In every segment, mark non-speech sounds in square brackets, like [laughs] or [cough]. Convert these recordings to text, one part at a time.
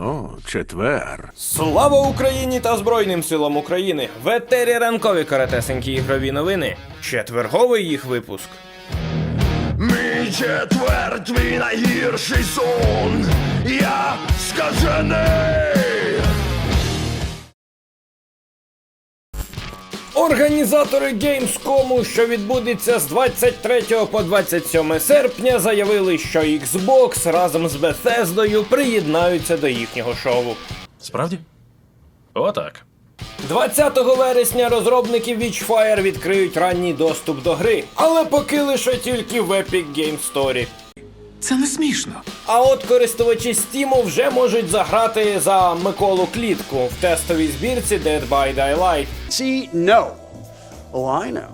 О, четвер. Слава Україні та Збройним силам України! В етері ранкові каратесенькі ігрові новини. Четверговий їх випуск. Мій четвер, твій найгірший сон. Я скажений. Організатори Gamescom, що відбудеться з 23 по 27 серпня, заявили, що Xbox разом з Bethesda приєднаються до їхнього шоу. Справді? Отак. 20 вересня розробники Witchfire відкриють ранній доступ до гри, але поки лише тільки в Epic Game Store. Це не смішно. А от користувачі Steam вже можуть заграти за Миколу Клітку в тестовій збірці Dead by Daylight. See, no. Oh, I know.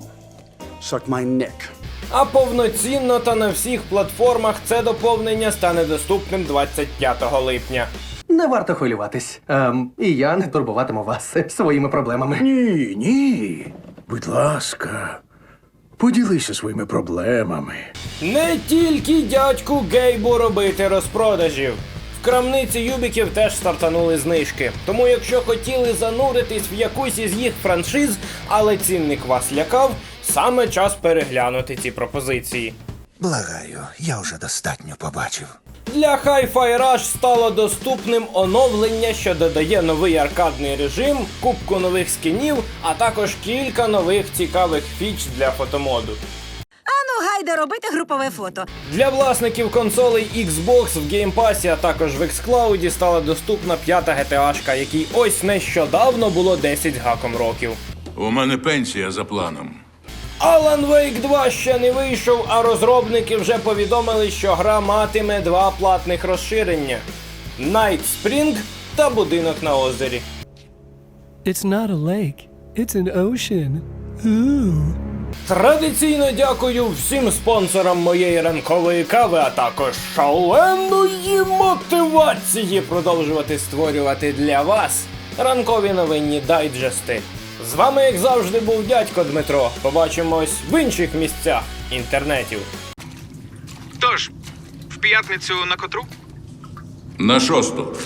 Suck my nick. А повноцінно та на всіх платформах це доповнення стане доступним 25 липня. Не варто хвилюватись. Ем, і я не турбуватиму вас [laughs] своїми проблемами. Ні, ні. Будь ласка, поділися своїми проблемами. Не тільки дядьку Гейбу робити розпродажів. В крамниці Юбіків теж стартанули знижки. Тому якщо хотіли зануритись в якусь із їх франшиз, але цінник вас лякав, саме час переглянути ці пропозиції. Благаю, я вже достатньо побачив. Для Hi-Fi Rush стало доступним оновлення, що додає новий аркадний режим, кубку нових скінів, а також кілька нових цікавих фіч для фотомоду. Ану, гайда робити групове фото. Для власників консолей Xbox в Game Pass, а також в xCloud стала доступна п'ята GTA, якій ось нещодавно було 10 гаком років. У мене пенсія за планом. Alan Wake 2 ще не вийшов, а розробники вже повідомили, що гра матиме два платних розширення: Night Spring та будинок на озері. It's not a lake, it's an ocean. Ooh. Традиційно дякую всім спонсорам моєї ранкової кави, а також шаленої мотивації продовжувати створювати для вас ранкові новинні дайджести. З вами, як завжди, був дядько Дмитро. Побачимось в інших місцях інтернетів. Тож, в п'ятницю на котру? На шосту.